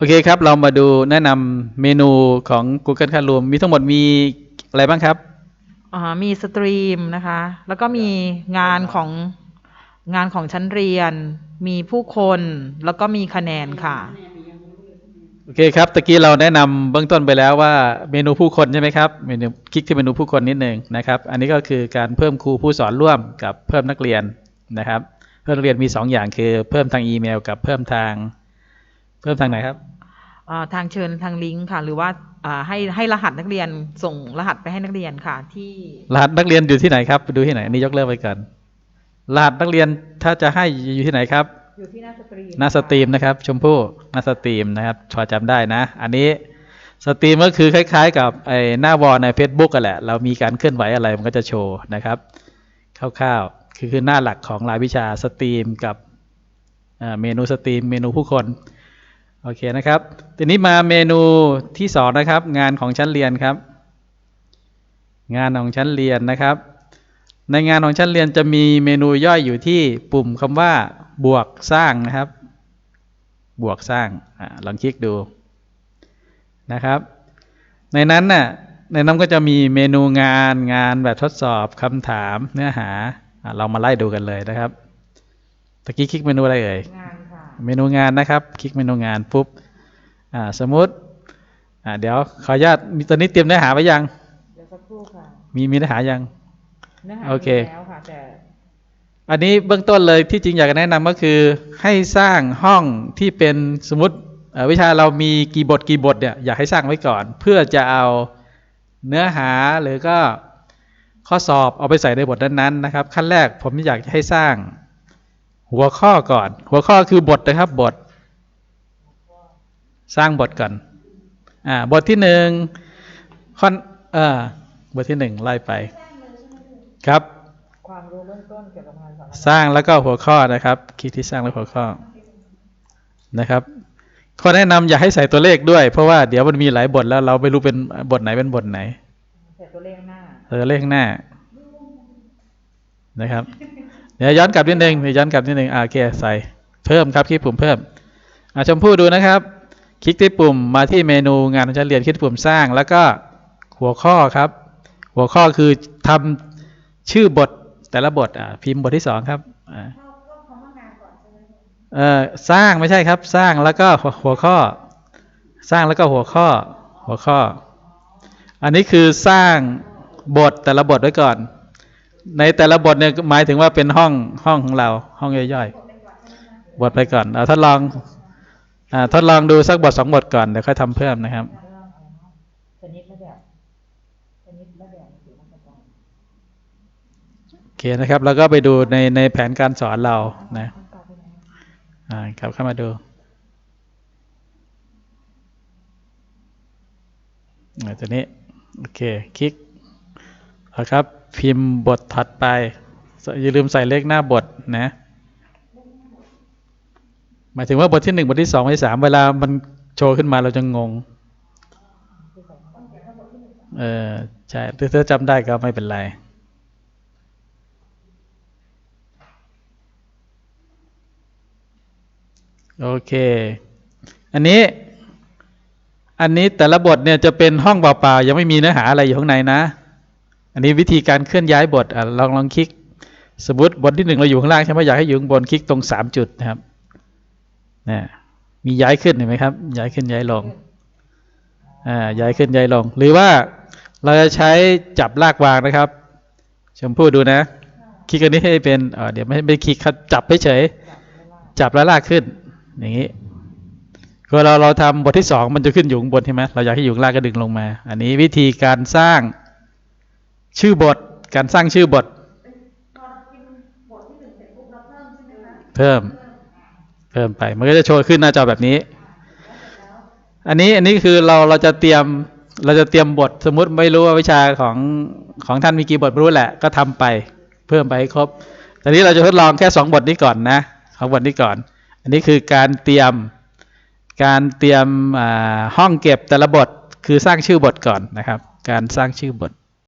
โอเคครับ เรามาดูแนะนำเมนูของ Google Classroom มีทั้งหมดมีอะไรบ้างครับอ่ามีสตรีมนะคะ แล้วก็มีงานของงานของชั้นเรียน มีผู้คนแล้วก็มีคะแนนค่ะ โอเคครับตะกี้เราแนะนำเบื้องต้นไปแล้วว่าเมนูผู้คนใช่ไหมครับเมนูคลิกที่เมนูผู้คนนิดนึงนะครับ อันนี้ก็คือการเพิ่มครูผู้สอนร่วมกับเพิ่มนักเรียนนะครับ เพิ่มนักเรียนมี 2 อย่างคือเพิ่มทางอีเมล กับเพิ่มทาง เพิ่มทางไหนครับอ่าทางเชิญทางลิงก์ค่ะ หรือว่าอ่าให้ให้รหัสนักเรียนส่งรหัสไปให้นักเรียนค่ะ ที่รหัสนักเรียนอยู่ที่ไหนครับไปดูที่ไหนอันนี้ยกเลิกไปก่อนรหัสนักเรียนถ้าจะให้อยู่ที่ไหนครับ อยู่ที่หน้าสตรีมหน้าสตรีมนะครับ ชมพู่หน้าสตรีมนะครับพอจำได้นะ อันนี้สตรีมก็คือคล้าย ๆ กับไอ้หน้าวอลใน Facebook กันแหละ เรามีการเคลื่อนไหวอะไรมันก็จะโชว์นะครับคร่าวๆคือคือหน้าหลักของรายวิชาสตรีมกับอ่าเมนูสตรีมเมนูผู้คน โอเคนะครับ ทีนี้มาเมนูที่สองนะครับ งานของชั้นเรียนครับ งานของชั้นเรียนนะครับ ในงานของชั้นเรียนจะมีเมนูย่อยอยู่ที่ปุ่มคำว่า บวกสร้างนะครับ บวกสร้างอลองคลิกดูนะครับ ในนั้นน่ะในนั้นก็จะมีเมนูงานงานแบบทดสอบคำถามเนื้อหาอเรามาไล่ดูกันเลยนะครับตะกี้คลิกเมนูอะไรเอ่ยงาน เมนูงานนะครับ คลิกเมนูงานปุ๊บอ่าสมมุติอ่าเดี๋ยวขออนุญาตมีตอนนี้เตรียมเนื้อหาไว้ยังเดี๋ยวสักครู่ค่ะมีมีเนื้อหายังเนื้อหาโอเคมีแล้วค่ะแต่อันนี้เบื้องต้นเลยที่จริงอยากจะแนะนำก็คือให้สร้างห้องที่เป็นสมมติเอ่อวิชาเรามีกี่บทกี่บทเนี่ยอยากให้สร้างไว้ก่อน เพื่อจะเอาเนื้อหาหรือก็ข้อสอบเอาไปใส่ในบทนั้นๆนะครับ ขั้นแรกผมอยากจะให้สร้าง หัวข้อก่อน หัวข้อคือบทนะครับบท สร้างบทก่อนอ่าบทที่หนึ่งข้อเอ่อบทที่หนึ่งไล่ไป ครับ ความรู้เบื้องต้นเกี่ยวกับงานสอนสร้างแล้วก็หัวข้อนะครับคลิกที่สร้างและหัวข้อนะครับข้อแนะนำอย่าให้ใส่ตัวเลขด้วย เพราะว่าเดี๋ยวมันมีหลายบทแล้วเราไม่รู้เป็นบทไหนเป็นบทไหนแต่ตัวเลขหน้าเออเลขหน้านะครับ เดี๋ยวย้อนกลับนิดนึงเดี๋ยวย้อนกลับนิดนึงอ่าโอเคใส่เพิ่มครับคลิกปุ่มเพิ่มอ่าชมพู่ดูนะครับ คลิกที่ปุ่มมาที่เมนูงานของชั้นเรียนคลิกปุ่มสร้าง แล้วก็หัวข้อครับ หัวข้อคือทำชื่อบทแต่ละบทอ่าพิมพ์บทที่สองครับอ่าเอ่อสร้างไม่ใช่ครับ สร้างแล้วก็หัวข้อ สร้างแล้วก็หัวข้อหัวข้อ อันนี้คือสร้างบทแต่ละบทไว้ก่อน ในแต่ละบทเนี่ยหมายถึงว่าเป็นห้องห้องของเรา ห้องย่อยๆบทไปก่อนเอาทดลองอ่าทดลองดูสักบทสองบทก่อนเดี๋ยวค่อยทำเพิ่มนะครับโอเคนะครับ แล้วก็ไปดูในในแผนการสอนเรานะอ่ากลับเข้ามาดูอ่าตัวนี้ โอเค คลิกเอาครับ พิมพ์บทถัดไป อย่าลืมใส่เลขหน้าบทนะ หมายถึงว่าบทที่หนึ่งบทที่สองบทที่สามเวลามันโชว์ขึ้นมาเราจะงง เออใช่ถ้าจำได้ก็ไม่เป็นไรโอเค อันนี้ อันนี้แต่ละบทเนี่ยจะเป็นห้องเปล่าๆ ยังไม่มีเนื้อหาอะไรอยู่ข้างในนะ อันนี้วิธีการเคลื่อนย้ายบทอะลองลองคลิก สมมติบทที่หนึ่งเราอยู่ข้างล่างใช่ไหมอยากให้อยู่ข้างบนคลิกตรงสามจุดนะครับนี่มีย้ายขึ้นเห็นไหมครับ ย้ายขึ้นย้ายลงอ่าย้ายขึ้นย้ายลง หรือว่าเราจะใช้จับลากวางนะครับ ชมพู่ดูนะ คลิกอันนี้ให้เป็นเอ่อเดี๋ยวไม่ไม่คลิกครับจับเฉยจับแล้วลากขึ้น อย่างนี้ก็เวลาเราทำบทที่สองมันจะขึ้นอยู่ข้างบนใช่ไหมเราอยากให้อยู่ข้างล่างก็ดึงลงมา อันนี้วิธีการสร้าง ชื่อบท การสร้างชื่อบท เพิ่ม เพิ่มไป มันก็จะโชว์ขึ้นหน้าจอแบบนี้ อันนี้อันนี้คือเราเราจะเตรียมเราจะเตรียมบทสมมุติไม่รู้ว่าวิชาของของท่านมีกี่บทไม่รู้แหละ ก็ทำไป เพิ่มไปให้ครบตอนนี้เราจะทดลองแค่สองบทนี้ก่อนนะสองบทนี้ก่อน อันนี้คือการเตรียมการเตรียมอ่าห้องเก็บแต่ละบทคือสร้างชื่อบทก่อนนะครับ การสร้างชื่อบท